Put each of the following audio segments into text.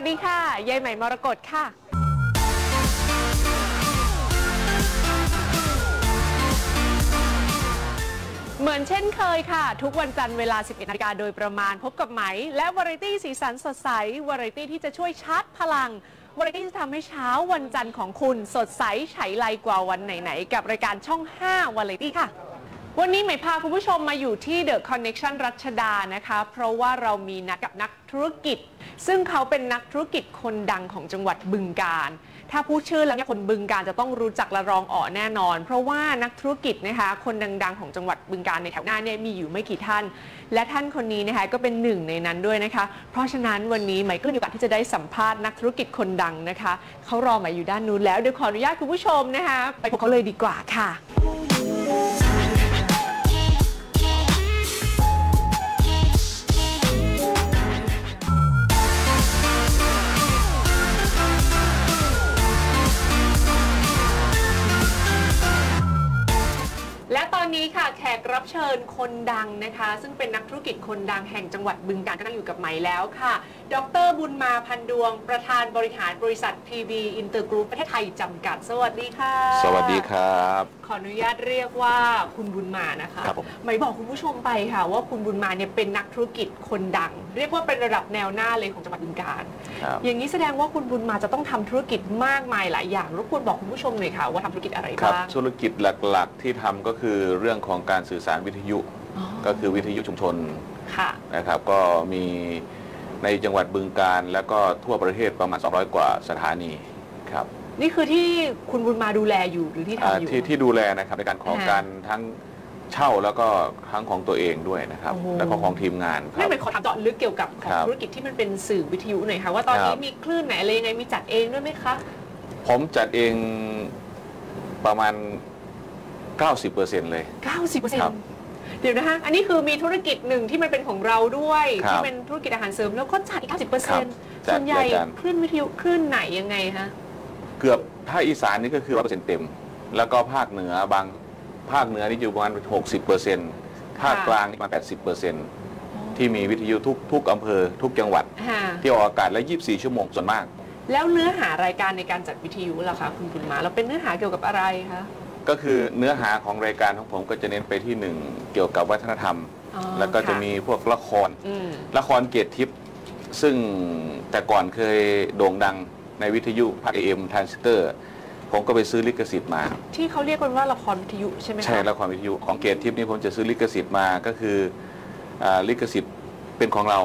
วัสดีค่ะ ยายใหม่มรกตค่ะ เหมือนเช่นเคยค่ะ ทุกวันจันทร์เวลา 11นาฬิกาโดยประมาณพบกับไหม และวาไรตี้สีสันสดใส วาไรตี้ที่จะช่วยชาร์จพลัง วาไรตี้ที่จะทำให้เช้าวันจันทร์ของคุณ สดใสไฉไลกว่าวันไหนๆ กับรายการช่อง 5 วาไรตี้ค่ะ วันนี้ใหมพาคุณผู้ชมมาอยู่ที่ The Connection รัชดานะคะ เพราะว่าเรามีนัดกับนักธุรกิจ ซึ่งเขาเป็นนักธุรกิจคนดังของจังหวัดบึงกาฬถ้าพูดชื่อแล้วเนี่ยคนบึงการจะต้องรู้จักละรองอ๋อแน่นอน เพราะว่านักธุรกิจนะคะคนดังๆของจังหวัดบึงการในแถวหน้าเนี่ยมีอยู่ไม่กี่ท่าน และท่านคนนี้นะคะก็เป็นหนึ่งในนั้นด้วยนะคะ เพราะฉะนั้นวันนี้ใหม่ก็มีโอกาสที่จะได้สัมภาษณ์นักธุรกิจคนดังนะคะเขารอใหม่อยู่ด้านนู้นแล้วเดี๋ยวขออนุญาตคุณผู้ชมนะคะไปพบเขาเลยดีกว่าค่ะ เชิญคนดังนะคะ ซึ่งเป็นนักธุรกิจคนดังแห่งจังหวัดบึงกาฬก็นั่งอยู่กับไหมแล้วค่ะ ดรบุญมาพันดวง ประธานบริหารบริษัท PB Intergroup ประเทศไทยจำกัด สวัสดีค่ะ สวัสดีครับ ขออนุญาตเรียกว่าคุณบุญมานะคะครับผมไหมบอกคุณผู้ชมไปค่ะ ว่าคุณบุญมาเนี่ยเป็นนักธุรกิจคนดัง เรียกว่าเป็นระดับแนวหน้าเลยของจังหวัดบึงกาฬครับอย่างนี้แสดงว่าคุณบุญมาจะต้องทำธุรกิจมากมายหลายอย่างรบกวนบอกคุณผู้ชมหน่อยค่ะว่าทำธุรกิจอะไรครับบ้างธุรกิจหลักๆ ที่ทำก็คือเรื่องของการสื่อสารวิทยุอ๋อก็คือวิทยุชุมชนค่ะนะครับก็มีในจังหวัดบึงการแล้วก็ทั่วประเทศประมาณ 200 กว่าสถานีครับนี่คือที่คุณบุญมาดูแลอยู่หรือที่อ่าทำอยู่ที่ที่ดูแลนะครับในการของค่ะการทั้งเช่าแล้วก็ทั้งของตัวเองด้วยนะครับโอ้โหแล้วก็ของทีมงานคไม่รับเป็นขอถามเจาะลึกเกี่ยวกับของครับธุรกิจที่มันเป็นสื่อวิทยุหน่อยค่ะว่าตอนนี้ครับมีคลื่นไหนอะไรยังไงมีจัดเองด้วยไหมคะผมจัดเองประมาณ 90%เลย 90%ครับเดี๋ยวนะคะอันนี้คือมีธุรกิจหนึ่งที่มันเป็นของเราด้วยครับที่เป็นธุรกิจอาหารเสริมแล้วก็จัดอีกครับ90%จัดส่วนใหญ่รายการ คลื่นวิทยุคลื่นไหนยังไงคะ เกือบถ้าอีสานนี่ก็คือร้อยเปอร์เซ็นต์เต็ม แล้วก็ภาคเหนือบางภาคเหนือนี่อยู่ประมาณหกสิบเปอร์เซ็นต์ภาคกลางนี่ประมาณแปดสิบเปอร์เซ็นต์ที่มีวิทยุทุกทุกอำเภอทุกจังหวัด ค่ะ ที่ออกอากาศและยี่สิบสี่ชั่วโมงส่วนมาก แล้วเนื้อหารายการในการจัดวิทยุล่ะคะคุณบุญมาเราเป็นเนื้อหาเกี่ยวกับอะไรคะ ก็คือเนื้อหาของรายการของผมก็จะเน้นไปที่หนึ่งเกี่ยวกับวัฒนธรรม อ๋อแล้วก็จะค่มีพวกละคร อืม ละครเกียรติทิพย์ซึ่งแต่ก่อนเคยโด่งดังในวิทยุภาคเอ็มทรานซิสเตอร์ ผมก็ไปซื้อลิขสิทธิ์มา ที่เขาเรียกกันว่าละครวิทยุใช่ไหมคะ ใช่ละครวิทยุของเกตทิพย์นี่ผมจะซื้อลิขสิทธิ์มาก็คืออาลิขสิทธิ์เป็นของเรา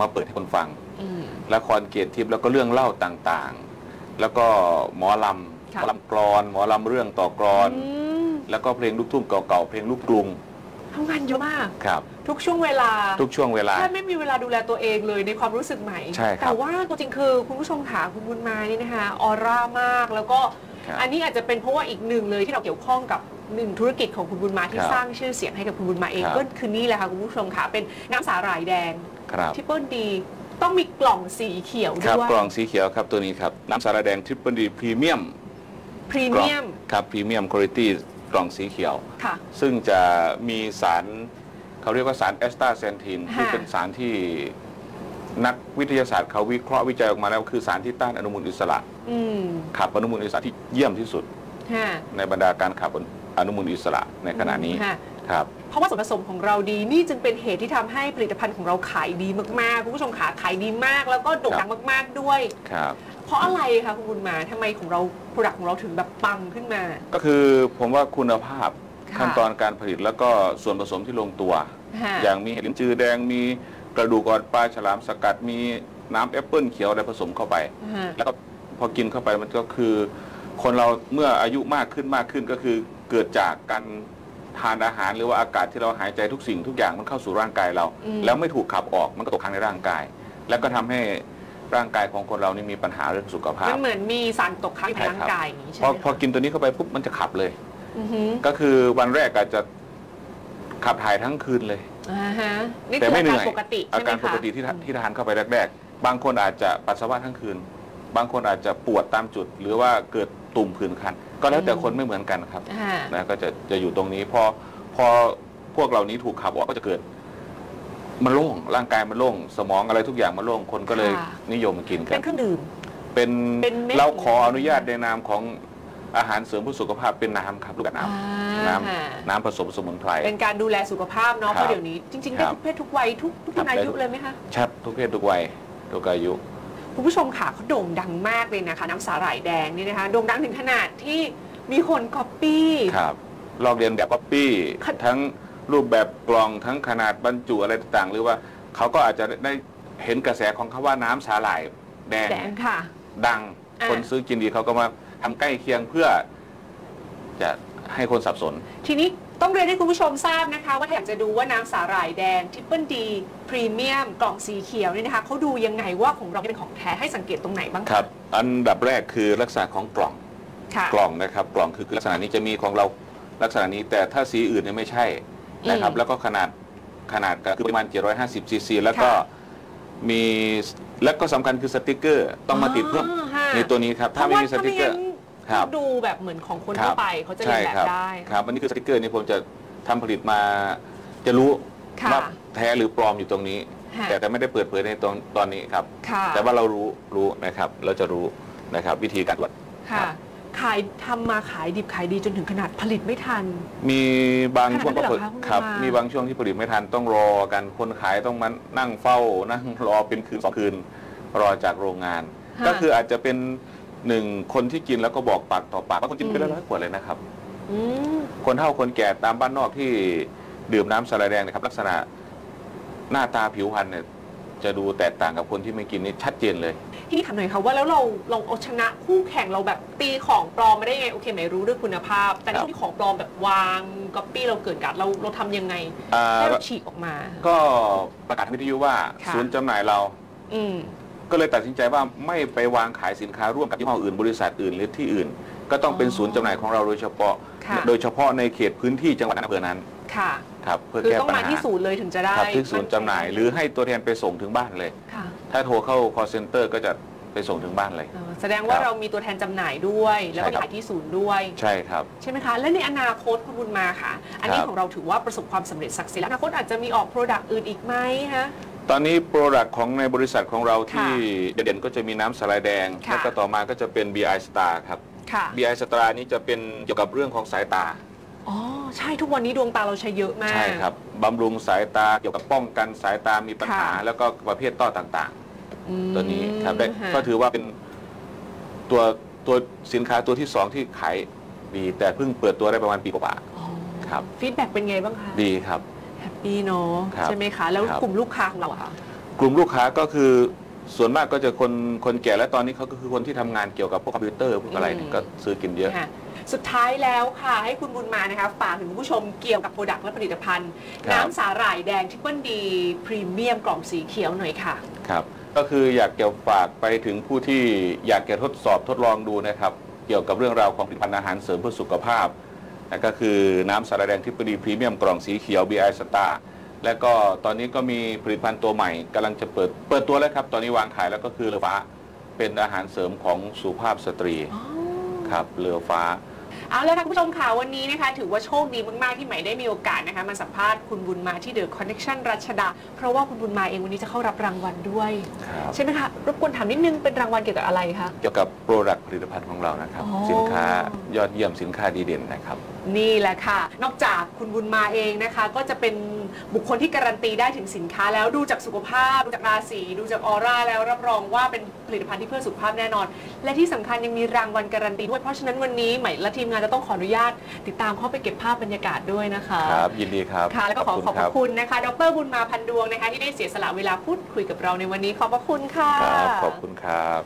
มาเปิดให้คนฟัง อืม ละครเกตทิพย์แล้วก็เรื่องเล่าต่างๆ แล้วก็หมอลำ หค่ะมอลำกรอนหมอลำเรื่องต่อกรอนอืมแล้วก็เพลงลูกทุ่งเก่าๆเพลงลูกกรุงทำงานเยอะมากครับ ทุกช่วงเวลาทุกช่วงเวลาแทบไม่มีเวลาดูแลตัวเองเลยในความรู้สึกใหม่ใช่ครับแต่ว่าตัวจริงคือคุณผู้ชมขาคุณบุญมานี่นะคะออร่ามากแล้วก็ครับอันนี้อาจจะเป็นเพราะว่าอีกหนึ่งเลยที่เราเกี่ยวข้องกับหนึ่งธุรกิจของคุณบุญมาที่ครับสร้างชื่อเสียงให้กับคุณบุญมาเองครับก็คือนี่แหละค่ะคุณผู้ชมค่ะเป็นน้ำสาหร่ายแดงครับทิปเปิลดีต้องมีกล่องสีเขียวครับด้วยกล่องสีเขียวครับตัวนี้ครับน้ำสาระแดงทริปเปิลดีพรีเมียม พรีกล่องเมียมครับพรีเมียมคุณภาพกล่องสีเขียวค่ะซึ่งจะมีสารเขาเรียกว่าสารแอสตาเซนทินค่ะที่เป็นสารที่นักวิทยาศาสตร์เขาวิเคราะห์วิจัยออกมาแล้วคือสารที่ต้านอนุมูลอิสระอืมขับอนุมูลอิสระที่เยี่ยมที่สุดค่ะในบรรดาการขับอนุมูลอิสระในขณะนี้ค่ะครับเพราะว่าส่วนผสมของเราดีนี่จึงเป็นเหตุที่ทำให้ผลิตภัณฑ์ของเราขายดีมากๆคุณผู้ชมขาขายดีมาก แล้วก็โด่งดังมาก ๆด้วยครับ เพราะอะไรคะคุณบุญมาทำไมของเราผลิตของเราถึงแบบปังขึ้นมา ก็คือผมว่าคุณภาพค่ะขั้นตอนการผลิตแล้วก็ส่วนผสมที่ลงตัว ค่ะ อย่างมีเห็ดลิ้นจือแดงมีกระดูกอ่อนปลาฉลามสกัด มีน้ำแอปเปิลเขียวอะไรผสมเข้าไปค่ะแล้วก็พอกินเข้าไปมันก็คือ คนเราเมื่ออายุมากขึ้นมากขึ้นก็คือเกิดจากการทานอาหารหรือว่าอากาศที่เราหายใจทุกสิ่งทุกอย่างมันเข้าสู่ร่างกายเราแล้วไม่ถูกขับออกมันก็ตกค้างในร่างกาย แล้วก็ทำให้ ร่างกายของคนเรานี่มีปัญหาเรื่องสุขภามัพนเหมือนมีสารตกค้างอยู่ในร่างกายอย่างนี้ใช่พอไหมพอกินตัวนี้เข้าไปปุ๊บมันจะขับเลยอือหือก็คือวันแรกอาจจะขับถ่ายทั้งคืนเลยอ่าฮะนี่แต่คือไม่อาเหการนื่อยปกติอาใช่ไหมการคะปกติที่ทานที่ทานเข้าไปแรก ๆ บางคนอาจจะปัสสาวะทั้งคืน บางคนอาจจะปวดตามจุด หรือว่าเกิดตุ่มผื่นคัน ก็แล้วแต่คนไม่เหมือนกันครับอ่านะก็จะจะอยู่ตรงนี้พอพอพวกเหล่านี้ถูกขับออกก็จะเกิด มันโล่งร่างกายมันโล่งสมองอะไรทุกอย่างมันโล่งคนก็เลยค่ะ นิยมกินกัเป็นน เครื่องดื่ม เป็นเป็นเม็ด เราขออนุญาตในนามของอาหารเสริมเพื่อสุขภาพเป็นน้ำครับลูกกับน้ำน้อ่าำน้ำผสมสมุนไพร เป็นการดูแลสุขภาพเนาะครับเพราะเดี๋ยวนี้จริงๆคได้รับทุกเพศทุกวัยทุกทุกครับอาได้ยุทุก เลยไหมคะชัดทุกเพศทุกวัยทุกอายุ คุณผู้ชมค่ะเขาโด่งดังมากเลยนะคะ น้ำสาหร่ายแดงนี่นะคะโด่งดังถึงขนาดที่มีคนก๊อปปี้ ครับลอกเรียนแบบก๊อปปี้ ค่ะ ทั้ง รูปแบบกล่องทั้งขนาดบรรจุอะไรต่างๆ หรือว่าเขาก็อาจจะได้เห็นกระแสของคาว่าน้ำสาหร่ายแดงแดงค่ะ ดังอ่า คนซื้อกินดีเขาก็มาทำใกล้เคียงเพื่อ จะให้คนสับสน ทีนี้ต้องเรียนให้คุณผู้ชมทราบนะคะ ว่าถ้าอยากจะดูว่าน้ำสาหร่ายแดงทิปเปิลดีพรีเมียมกล่องสีเขียวนี่นะคะเขาดูยังไงว่าของเราเป็นของแท้ให้สังเกตตรงไหนบ้างะครับ อันดับแรกคือลักษณะของกล่อง ค่ะ กล่องนะครับ กล่องคือลักษณะนี้จะมีของเราลักษณะนี้ แต่ถ้าสีอื่นเนี่ยไม่ใช่ นะครับอืมแล้วก็ขนาดขนาดก็คือประมาณ 750ซีซีแล้วก็ค่ะมีแล้วก็สำคัญคือสติกเกอร์ต้องมาติดเพิ่มอ๋อค่ะในตัวนี้ครับ ถ้าไม่มีสติกเกอร์ถ้าครับดูแบบเหมือนของคนครัทั่วบไปเขาจะเรีใช่ยนแบครับบได้ครับอันนี้คือสติกเกอร์นี่ผมจะทำผลิตมาจะรู้ค่ะว่าแท้หรือปลอมอยู่ตรงนี้ค่ะแต่แต่ไม่ได้เปิดเผยในตอนตอนนี้ครับค่ะแต่ว่าเรารู้รู้นะครับเราจะรู้นะครับ วิธีการตรวจค่ะ ขายทำมาขายดิบขายดีจนถึงขนาดผลิตไม่ทัน มีบางช่วงขนาดนั้นก็เหรอคะคุณครับมามี มีบางช่วงที่ผลิตไม่ทันต้องรอกันคนขายต้องมานั่งเฝ้านั่งรอเป็นคืนสองคืนรอจากโรงงานค่ะก็คืออาจจะเป็นหนึ่งคนที่กินแล้วก็บอกปากต่อปากว่าคนกินไปอืมแล้วร้อยขวดเลยนะครับ อืม คนเฒ่าคนแก่ตามบ้านนอกที่ดื่มน้ำสาลายแดงนะครับ ลักษณะหน้าตาผิวพรรณเนี่ย จะดูแตกต่างกับคนที่ไม่กินนี่ชัดเจนเลย ที่นี่ถามหน่อยค่ะว่าแล้วเราเราเอาชนะคู่แข่งเราแบบตีของปลอมมาได้ยังไงโอเคไหมรู้ด้วยคุณภาพ แต่ครับที่ของปลอมแบบวางก๊อปปี้เราเกินกัดเราเราทำยังไงอ่า ให้เราฉีกออกมา ก็ประกาศทางวิทยุว่าค่ะ ศูนย์จำหน่ายเรา อืม ก็เลยตัดสินใจว่าไม่ไปวางขายสินค้าร่วมกับยี่ห้ออื่นบริษัทอื่นหรือที่อื่น ก็ต้องเป็นอ๋อศูนย์จำหน่ายของเราโดยเฉพาะ ค่ะ โดยเฉพาะในเขตพื้นที่จังหวัดอำเภอนั้น ค่ะ ครับเพื่อคือแก้ต้องปัญมาหาที่ศูนย์เลยถึงจะได้ครับที่ศูนย์จำหน่าย หรือให้ตัวแทนไปส่งถึงบ้านเลย ค่ะถ้าโทรเข้า call center ก็จะไปส่งถึงบ้านเลย เออแสดงว่าครับเรามีตัวแทนจำหน่ายด้วย แล้วก็ใช่ครับ ขายที่ศูนย์ด้วย ใช่ครับ ใช่ไหมคะ และในอนาคตคุณบุญมาค่ะ อันนี้ครับ ของเราถือว่าประสบความสำเร็จสักดิ์ศรีแล้วอนาคตอาจจะมีออกโปรดักต์อื่นอีกไหมฮะตอนนี้โปรดักต์ของในบริษัทของเราค่ะที่เด่นๆก็จะมีน้ำสาลายแดง ค่ะ แล้วก็ต่อมาก็จะเป็น BI Star ครับ ค่ะ BI Star นี้จะเป็นเกี่ยวกับเรื่องของสายตา อ๋อ ใช่ทุกวันนี้ดวงตาเราใช้เยอะมาก ใช่ครับบำรุงสายตาเกี่ยวกับป้องกันสายตามีปัญหา ค่ะ แล้วก็ประเภทต้อต่างอืมๆ ตัวนี้ครับได้ค่ะก็ถือว่าเป็นตัวตัวสินค้าตัวที่สองที่ขายดี แต่เพิ่งเปิดตัวได้ประมาณปีกว่า อ๋อครับ ฟีดแบ็กเป็นไงบ้างคะๆดีครับ แฮปปี้เนาะครับใช่ไหมคะ แล้วครับ กลุ่มลูกค้าของเราอะคะกลุ่มลูกค้าก็คือส่วนมากก็จะคนคนแก่และตอนนี้เขาก็คือคนที่ทำงานเกี่ยวกับพวกคอมพิวเตอร์พวกอะไรเนี่ยก็ซื้อกินเยอะ ค่ะ สุดท้ายแล้วค่ะ ให้คุณบุญมานะคะฝากถึงคุณผู้ชมเกี่ยวกับโปรดักต์และผลิตภัณฑ์ ครับ น้ำสาหร่ายแดงทิปเปิลดีพรีเมียมกล่องสีเขียวหน่อยค่ะ ครับก็คืออยากจะฝากไปถึงผู้ที่อยากจะทดสอบทดลองดูนะครับ เกี่ยวกับเรื่องราวของผลิตภัณฑ์อาหารเสริมเพื่อสุขภาพนะก็คือน้ำสาระแดงทิพดีพรีเมียมกล่องสีเขียว BI Star และก็ตอนนี้ก็มีผลิตภัณฑ์ตัวใหม่กำลังจะเปิดเปิดตัวแล้วครับ ตอนนี้วางขายแล้วก็คือเรือฟ้าเป็นอาหารเสริมของสุภาพสตรี ครับเรือฟ้า เอาละค่ะคุณผู้ชมค่ะวันนี้นะคะถือว่าโชคดีมาก ๆ ที่ใหม่ได้มีโอกาสนะคะมาสัมภาษณ์คุณบุญมาที่เดอะคอนเน t ชันรัชดา เพราะว่าคุณบุญมาเองวันนี้จะเข้ารับรางวัลด้วย ครับใช่ไหมคะรบกวนถามนิดนึงเป็นรางวัลเกี่ยวกับอะไรคะ เกี่ยวกับโปรดักต์ผลิตภัณฑ์ของเรานะครับ อ๋อ สินค้ายอดเยี่ยมสินค้าดีเด่นนะครับนี่แหละค่ะ นอกจากคุณบุญมาเองนะคะ ก็จะเป็นบุคคลที่การันตีได้ถึงสินค้าแล้วดูจากสุขภาพ ดูจากราศีดูจากออร่าแล้วรับรองว่าเป็นผลิตภัณฑ์ที่เพื่อสุขภาพแน่นอน และที่สำคัญยังมีรางวัลการันตีด้วยเพราะฉะนั้นวันนี้ใหม่และทีมงานจะต้องขออนุญาต ติดตามเข้าไปเก็บภาพบรรยากาศด้วยนะคะครับยินดีครับค่ะแล้วก็ขอขอบพรัระคุณนะคะ ดรบุญมาพันดวงนะคะที่ได้เสียสละเวลาพูดคุยกับเราในวันนี้ขอบพระคุณค่ะครับขอบคุณครับ